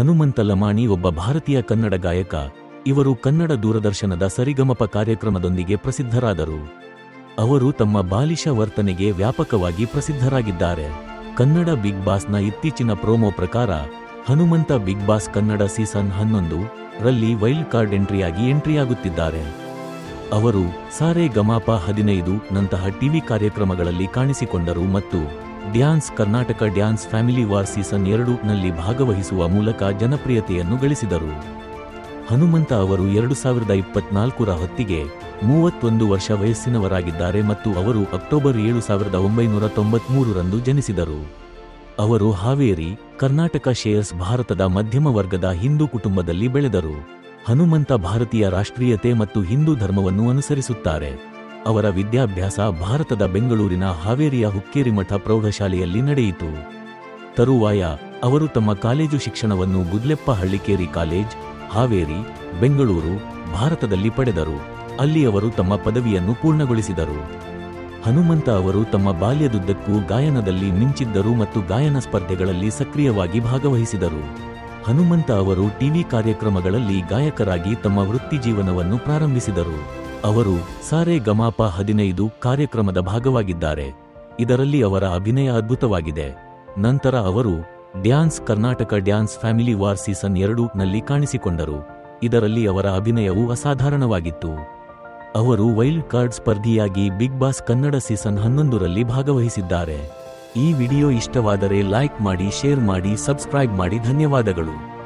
ಹನುಮಂತ ಲಮಾಣಿ ಒಬ್ಬ ಭಾರತೀಯ ಕನ್ನಡ ಗಾಯಕ. ಇವರು ಕನ್ನಡ ದೂರದರ್ಶನದ ಸರಿಗಮಪ ಕಾರ್ಯಕ್ರಮದೊಂದಿಗೆ ಪ್ರಸಿದ್ಧರಾದರು. ಅವರು ತಮ್ಮ ಬಾಲಿಶ ವರ್ತನೆಗೆ ವ್ಯಾಪಕವಾಗಿ ಪ್ರಸಿದ್ಧರಾಗಿದ್ದಾರೆ. ಕನ್ನಡ ಬಿಗ್ ಬಾಸ್ನ ಇತ್ತೀಚಿನ ಪ್ರೋಮೋ ಪ್ರಕಾರ, Hanumantha big boss Kannada season ಹನ್ನೊಂದು ರಲ್ಲಿ ವೈಲ್ಡ್ ಕಾರ್ಡ್ ಎಂಟ್ರಿಯಾಗಿ ಎಂಟ್ರಿಯಾಗುತ್ತಿದ್ದಾರೆ. ಅವರು ಸಾರೆ ಗಮಾಪ ಹದಿನೈದು ನಂತಹ ಟಿವಿ ಕಾರ್ಯಕ್ರಮಗಳಲ್ಲಿ ಕಾಣಿಸಿಕೊಂಡರು ಮತ್ತು dance Karnataka dance family war season ಎರಡು ನಲ್ಲಿ ಭಾಗವಹಿಸುವ ಮೂಲಕ ಜನಪ್ರಿಯತೆಯನ್ನು ಗಳಿಸಿದರು. ಹನುಮಂತ ಅವರು ಎರಡು ಸಾವಿರದ ಇಪ್ಪತ್ನಾಲ್ಕರ ಹೊತ್ತಿಗೆ ಮೂವತ್ತೊಂದು ವರ್ಷ ವಯಸ್ಸಿನವರಾಗಿದ್ದಾರೆ ಮತ್ತು ಅವರು ಅಕ್ಟೋಬರ್ ಏಳು ಸಾವಿರದ ಒಂಬೈನೂರ ತೊಂಬತ್ಮೂರರಂದು ಜನಿಸಿದರು. ಅವರು ಹಾವೇರಿ, ಕರ್ನಾಟಕ ಶೇರ್ಸ್ ಭಾರತದ ಮಧ್ಯಮ ವರ್ಗದ ಹಿಂದೂ ಕುಟುಂಬದಲ್ಲಿ ಬೆಳೆದರು. ಹನುಮಂತ ಭಾರತೀಯ ರಾಷ್ಟ್ರೀಯತೆ ಮತ್ತು ಹಿಂದೂ ಧರ್ಮವನ್ನು ಅನುಸರಿಸುತ್ತಾರೆ. ಅವರ ವಿದ್ಯಾಭ್ಯಾಸ ಭಾರತದ ಬೆಂಗಳೂರಿನ ಹಾವೇರಿಯ ಹುಕ್ಕೇರಿಮಠ ಪ್ರೌಢಶಾಲೆಯಲ್ಲಿ ನಡೆಯಿತು. ತರುವಾಯ ಅವರು ತಮ್ಮ ಕಾಲೇಜು ಶಿಕ್ಷಣವನ್ನು ಗುದ್ಲೆಪ್ಪ ಹಳ್ಳಿಕೇರಿ ಕಾಲೇಜ್, ಹಾವೇರಿ, ಬೆಂಗಳೂರು, ಭಾರತದಲ್ಲಿ ಪಡೆದರು. ಅಲ್ಲಿ ಅವರು ತಮ್ಮ ಪದವಿಯನ್ನು ಪೂರ್ಣಗೊಳಿಸಿದರು. ಹನುಮಂತ ಅವರು ತಮ್ಮ ಬಾಲ್ಯದುದ್ದಕ್ಕೂ ಗಾಯನದಲ್ಲಿ ಮಿಂಚಿದ್ದರು ಮತ್ತು ಗಾಯನ ಸ್ಪರ್ಧೆಗಳಲ್ಲಿ ಸಕ್ರಿಯವಾಗಿ ಭಾಗವಹಿಸಿದರು. ಹನುಮಂತ ಅವರು ಟಿವಿ ಕಾರ್ಯಕ್ರಮಗಳಲ್ಲಿ ಗಾಯಕರಾಗಿ ತಮ್ಮ ವೃತ್ತಿಜೀವನವನ್ನು ಪ್ರಾರಂಭಿಸಿದರು. ಅವರು ಸಾರೆ ಗಮಾಪ ಹದಿನೈದು ಕಾರ್ಯಕ್ರಮದ ಭಾಗವಾಗಿದ್ದಾರೆ. ಇದರಲ್ಲಿ ಅವರ ಅಭಿನಯ ಅದ್ಭುತವಾಗಿದೆ. ನಂತರ ಅವರು dance Karnataka dance family war season ಎರಡು ನಲ್ಲಿ ಕಾಣಿಸಿಕೊಂಡರು. ಇದರಲ್ಲಿ ಅವರ ಅಭಿನಯವು ಅಸಾಧಾರಣವಾಗಿತ್ತು. ಅವರು ವೈಲ್ಡ್ ಕಾರ್ಡ್ ಸ್ಪರ್ಧಿಯಾಗಿ ಬಿಗ್ ಬಾಸ್ ಕನ್ನಡ ಸೀಸನ್ ಹನ್ನೊಂದರಲ್ಲಿ ಭಾಗವಹಿಸಿದ್ದಾರೆ. ಈ ವಿಡಿಯೋ ಇಷ್ಟವಾದರೆ ಲೈಕ್ ಮಾಡಿ, ಶೇರ್ ಮಾಡಿ, ಸಬ್ಸ್ಕ್ರೈಬ್ ಮಾಡಿ ಧನ್ಯವಾದಗಳು.